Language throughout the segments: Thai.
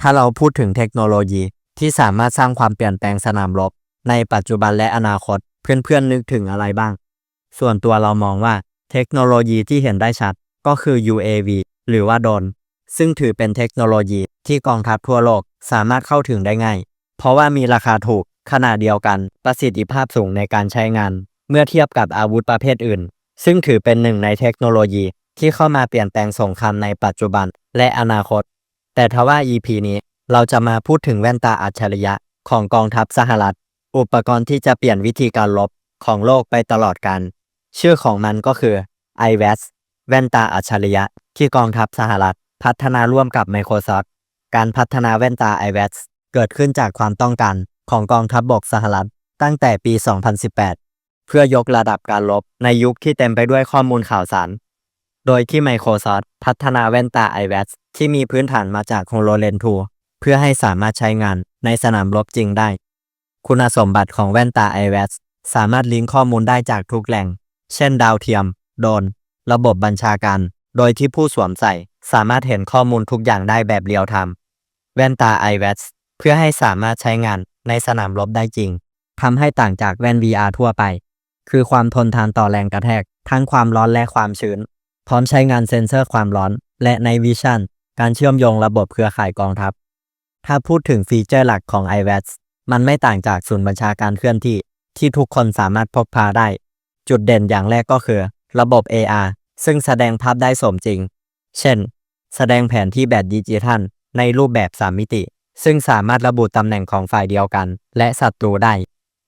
ถ้าเราพูดถึงเทคโนโลยีที่สามารถสร้างความเปลี่ยนแปลงสนามรบ ในปัจจุบันและอนาคตเพื่อนๆนึกถึงอะไรบ้าง ส่วนตัวเรามองว่าเทคโนโลยีที่เห็นได้ชัดก็คือ UAV หรือว่าโดรนซึ่งถือเป็นเทคโนโลยีที่กองทัพทั่วโลกสามารถเข้าถึงได้ง่าย เพราะว่ามีราคาถูกขนาดเดียวกันประสิทธิภาพสูงในการใช้งาน เมื่อเทียบกับอาวุธประเภทอื่น ซึ่งถือเป็นหนึ่งในเทคโนโลยีที่เข้ามาเปลี่ยนแปลงสงครามในปัจจุบันและอนาคต แต่ทว่า EP นี้เราจะมาพูดถึงแว่นตาอัจฉริยะของกองทัพสหรัฐ อุปกรณ์ที่จะเปลี่ยนวิธีการรบของโลกไปตลอดกาลชื่อของมันก็คือ iVest แว่นตาอัจฉริยะ ที่กองทัพสหรัฐ พัฒนาร่วมกับ Microsoft การพัฒนาแว่นตา iVest เกิดขึ้นจากความต้องการของกองทัพบบกสหรัฐ ตั้งแต่ปี 2018 เพื่อยกระดับการรบในยุคที่เต็มไปด้วยข้อมูลข่าวสาร โดยที่ Microsoft พัฒนาแว่นตา iVest ที่มีพื้นฐานมาจาก HoloLens 2 เพื่อให้สามารถใช้งานในสนามรบจริงได้ คุณสมบัติของแว่นตา iVest สามารถลิงก์ข้อมูลได้จากทุกแหล่ง เช่นดาวเทียม โดรนระบบบัญชาการ โดยที่ผู้สวมใส่สามารถเห็นข้อมูลทุกอย่างได้แบบเรียลไทม์แว่นตา iVest เพื่อให้สามารถใช้งานในสนามรบได้จริงทำให้ต่างจากแว่น VR ทั่วไป คือความทนทานต่อแรงกระแทก ทั้งความร้อนและความชื้น พร้อมใช้งานเซ็นเซอร์ความร้อน และในวิชั่นการเชื่อมโยงระบบเครือข่ายกองทัพ ถ้าพูดถึงฟีเจอร์หลักของ iVest มันไม่ต่างจากศูนย์บัญชาการเคลื่อนที่ ที่ทุกคนสามารถพกพาได้ จุดเด่นอย่างแรกก็คือ ระบบ AR ซึ่งแสดงภาพได้สมจริง เช่น แสดงแผนที่แบบดิจิทัล ในรูปแบบ 3 มิติ ซึ่งสามารถระบุตำแหน่งของฝ่ายเดียวกัน และศัตรูได้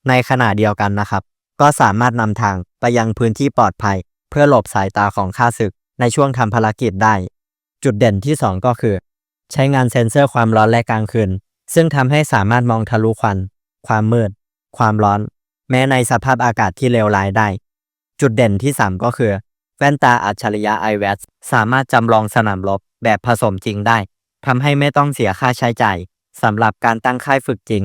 ในขณะเดียวกันนะครับ ก็สามารถนำทางไปยังพื้นที่ปลอดภัย เพื่อหลบสายตาของข้าศึกในช่วงทำภารกิจได้ จุดเด่นที่ 2 ก็คือ ใช้งานเซ็นเซอร์ความร้อนและกลางคืน ซึ่งทำให้สามารถมองทะลุควัน ความมืด ความร้อน แม้ในสภาพอากาศที่เลวร้ายได้ จุดเด่นที่ 3 ก็คือ แว่นตาอัจฉริยะ iVest สามารถจำลองสนามรบแบบผสมจริงได้ทำให้ไม่ต้องเสียค่าใช้จ่ายสำหรับการตั้งค่ายฝึกจริง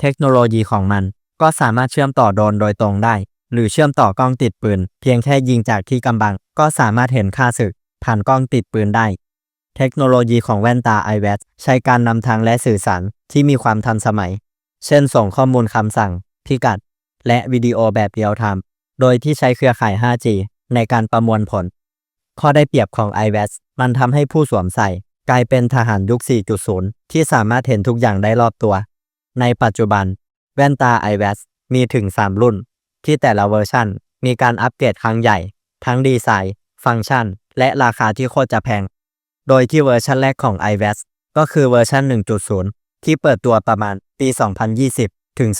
เทคโนโลยีของมันก็สามารถเชื่อมต่อโดรนโดยตรงได้ หรือเชื่อมต่อกล้องติดปืน เพียงแค่ยิงจากที่กำบัง ก็สามารถเห็นค่าศึก ผ่านกล้องติดปืนได้ เทคโนโลยีของแว่นตา iVest ใช้การนำทางและสื่อสารที่มีความทันสมัย เช่นส่งข้อมูลคำสั่ง พิกัด และวิดีโอแบบเรียลไทม์โดยที่ใช้เครือข่าย 5G ในการประมวลผล ข้อได้เปรียบของ iVest มันทำให้ผู้สวมใส่ กลายเป็นทหารยุค 4.0 ที่สามารถเห็นทุกอย่างได้รอบตัว ในปัจจุบัน แว่นตา iVest มีถึง 3 รุ่น ที่แต่ละเวอร์ชันมีการอัปเกรดครั้งใหญ่ ทั้งดีไซน์ ฟังก์ชัน และราคาที่โคตรจะแพง โดยที่เวอร์ชันแรกของ iVest ก็คือเวอร์ชัน 1.0 ที่เปิดตัวประมาณปี 2020 ถึง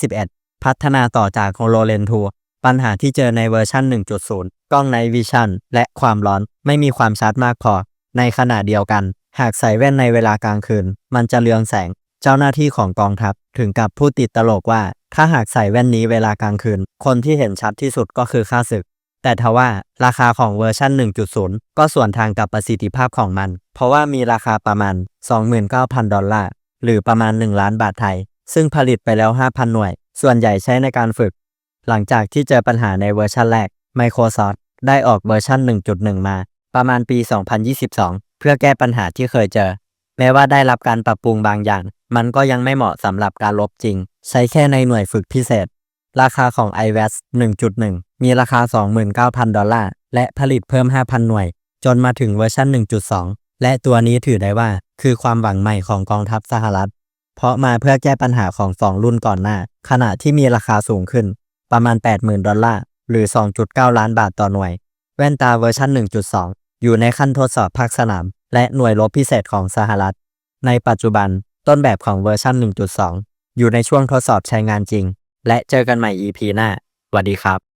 2021 พัฒนาต่อจาก HoloLens 2 ปัญหาที่เจอในเวอร์ชัน1.0 กล้องในวิชั่นและความร้อนไม่มีความชัดมากพอ ในขณะเดียวกัน หากใส่แว่นในเวลากลางคืน มันจะเลืองแสง เจ้าหน้าที่ของกองทัพถึงกับพูดติดตลกว่า ถ้าหากใส่แว่นนี้เวลากลางคืน คนที่เห็นชัดที่สุดก็คือข้าศึก แต่ทว่าราคาของเวอร์ชัน1.0 ก็ส่วนทางกับประสิทธิภาพของมัน เพราะว่ามีราคาประมาณ 29,000 ดอลลาร์ หรือประมาณ 1 ล้านบาทไทย ซึ่งผลิตไปแล้ว 5,000 หน่วย ส่วนใหญ่ใช้ในการฝึก หลังจากที่เจอปัญหาในเวอร์ชันแรก Microsoft ได้ออกเวอร์ชัน1.1 มา ประมาณปี 2022 เพื่อแก้ปัญหาที่เคยเจอ แม้ว่าได้รับการปรับปรุงบางอย่าง มันก็ยังไม่เหมาะสำหรับการลบจริง ใช้แค่ในหน่วยฝึกพิเศษ ราคาของ iVest 1.1 มีราคา 29,000 ดอลลาร์ และผลิตเพิ่ม 5,000 หน่วย จนมาถึงเวอร์ชัน1.2 และตัวนี้ถือได้ว่าคือความหวังใหม่ของกองทัพสหรัฐ เพราะมาเพื่อแก้ปัญหาของ 2 รุ่นก่อนหน้า ขณะที่มีราคาสูงขึ้น ประมาณ 80,000 ดอลลาร์ หรือ 2.9 ล้านบาทต่อหน่วย แว่นตาเวอร์ชัน1.2 อยู่ในขั้นทดสอบภาคสนาม และหน่วยรบพิเศษของสหรัฐ ในปัจจุบันต้นแบบของเวอร์ชัน1.2 อยู่ในช่วงทดสอบใช้งานจริง และเจอกันใหม่ EP หน้าสวัสดีครับ